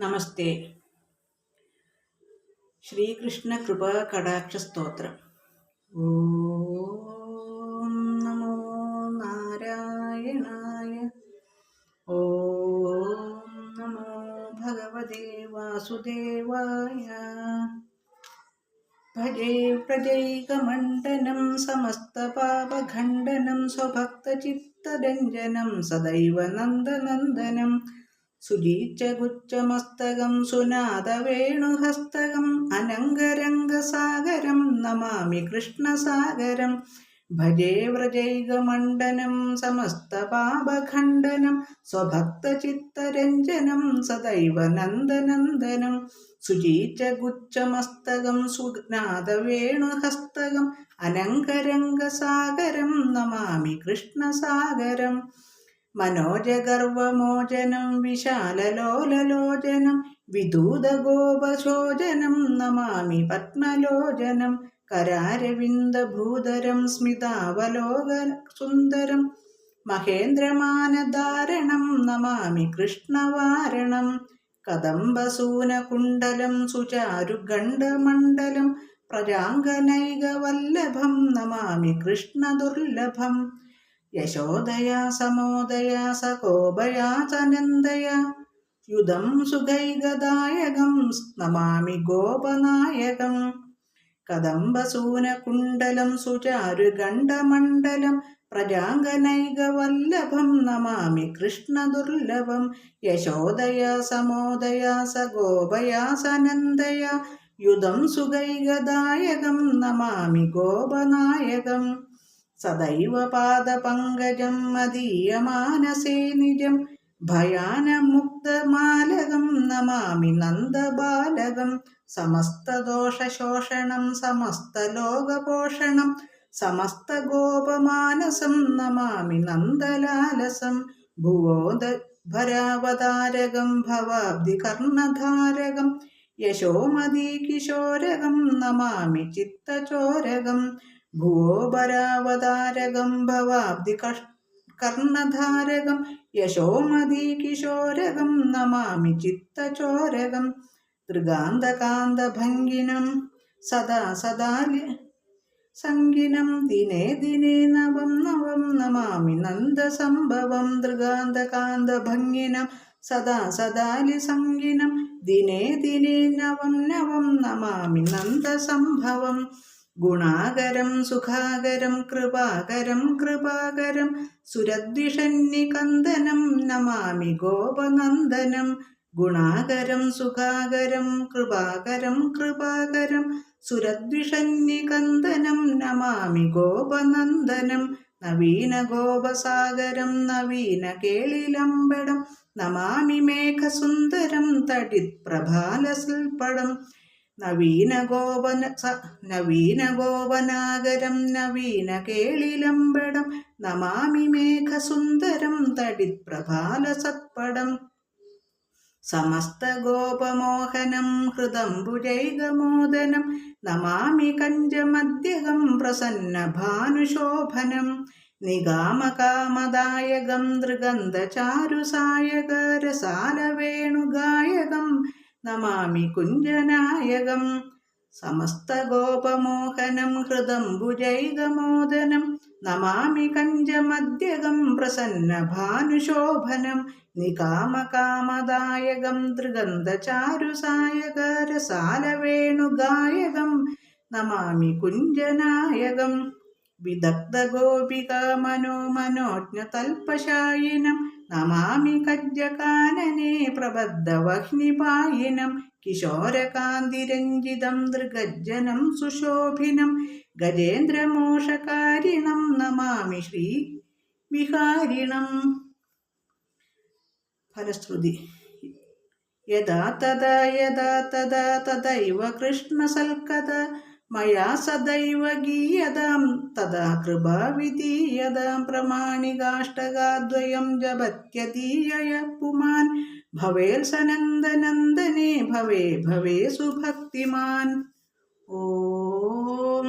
നമസ്തേ. ശ്രീകൃഷ്ണ കൃപാ കടാക്ഷ സ്തോത്രം. ഓം നമോ നാരായണായ. ഓം നമോ ഭഗവതേ വാസുദേവായ. ഭജേ പ്രജൈകമണ്ഡനം സമസ്തപാപഖണ്ഡനം സ്വഭക്തചിത്തരഞ്ജനം സദൈവ നന്ദനന്ദനം. സുജീച്ചഗുച്ഛമസ്തകം സുനാദവേണുഹസ്തകം അനങ്കരംഗസാഗരം നമാമി കൃഷ്ണസാഗരം. ഭജേ വ്രജൈകമണ്ഡനം സമസ്തപാപഖണ്ഡനം സ്വഭക്തചിത്തരഞ്ജനം സദൈവ നന്ദനന്ദനം. സുജീച്ചഗുച്ഛമസ്തകം സുനാദവേണുഹസ്തകം അനങ്കരംഗസാഗരം നമാമി കൃഷ്ണസാഗരം. മനോജഗർവമോചനം വിശാലലോലലോചനം വിദൂതഗോപശോചനം നമാമി പത്മലോചനം കരാരവിന്ദഭൂതരം സ്മിതാവലോക സുന്ദരം മഹേന്ദ്രമാനധാരണം നമാമി കൃഷ്ണവാരണം കദംബസൂനകുണ്ടലം സുചാരുഗണ്ഡമണ്ഡലം പ്രജാംഗനൈകവല്ലഭം നമാമി കൃഷ്ണദുർലഭം യശോദയാ സമോദയാ സകോപയാ ചനന്ദയാ. യുധം സുഖൈകദായകം നമാമി ഗോപനായകം. കദംബസൂനകുണ്ടലം സുചാരുഗണ്ഡമണ്ഡലം പ്രജാംഗനൈകവല്ലഭം നമാമി കൃഷ്ണദുർലഭം. യശോദയാ സമോദയാ സഗോപയാ സനന്ദയാ യുധം സുഖൈകദായകം നമാമി ഗോപനായകം. സദൈവ പാദപങ്കജം മദീയമാനസേ നിജം. ഭയാനമുക്തമാലകം നമാമി നന്ദബാലകം. സമസ്തദോഷശോഷണം സമസ്തലോകപോഷണം സമസ്തഗോപമാനസം നമാമി നന്ദലാലസം. ഭുവോദ ഭരാവതാരകം ഭവാബ്ദി കർണധാരകം യശോമതി കിശോരകം നമാമി ചിത്തചോരകം. ഭുവോപരാവതാരകം ഭവാബ്ദി കർണധാരകം യശോമതി കിശോരകം നമാമി ചിത്തചോരകം തൃഗാന്തകാന്തഭംഗിനം സദാ സദാ സംഗിനം ദിനേ ദിനേ നവം നവം നമാമി നന്ദസംഭവം തൃഗാന്തകാന്തഭംഗിനം സദാ സദാലി സംഗിനം ദിനേ ദിനേ നവം നവം നമാമി നന്ദസംഭവം. ഗുണാകരം സുഖാകരം കൃപാകരം കൃപാകരം സുരദ്വിഷന്നികന്ദനം നമാമി ഗോപനന്ദനം. ഗുണാകരം സുഖാകരം കൃപാകരം കൃപാകരം സുരദ്വിഷന്നികന്ദനം നമാമി ഗോപനന്ദനം. നവീന ഗോപസാഗരം നവീന കേളിലമ്പടം നമാമി മേഘസുന്ദരം തടിത് നവീന ഗോപന നവീന ഗോപനാഗരം നവീന കേളിലമ്പടം നമാമി മേഘസുന്ദരം തടിത് പ്രഭാലസത്പടം സമസ്തഗോപമോഹനം ഹൃദംബുജൈകമോദനം നമാമി കഞ്ചമദ്യകം പ്രസന്നഭാനുശോഭനം. നിഗാമകാമദായകം ദൃഗന്ധചാരുസായകരസാലവേണുഗായകം നമാമി കുഞ്ചനായകം. സമസ്തഗോപമോഹനം ഹൃദംബുജൈകമോദനം നമാമി കഞ്ചമദ്യകം പ്രസന്നഭാനുശോഭനം നികാമകാമദായകം തൃഗന്ധചാരുസായകരസാലവേണുഗായകം നമാമി കുഞ്ചനായകം. വിദഗ്ധഗോപിക മനോ മനോജ്ഞതൽപശായിനം നമാമി കജ്ജകാനനെ പ്രബദ്ധവഹ്നിപായിനം കിശോരകാന്തിരഞ്ജിതം ദൃഗജ്ജനം സുശോഭിനം ഗജേന്ദ്രമോഷകാരിണം നമാമി ശ്രീ വിഹാരിണം. ഫലശ്രുതി. യഥാ തഥാ യഥാ തഥാ തഥൈവ കൃഷ്ണസൽക്കഥ മയാ സദൈവ ഗീയതാം തഥാ കൃപാവിധീയതാം പ്രമാണികാഷ്ടകാദ്വയം ജപത്യതീയയ പുമാൻ. ഭവേൽ സനന്ദനന്ദനേ ഭവേ ഭവേ സുഭക്തിമാൻ. ഓം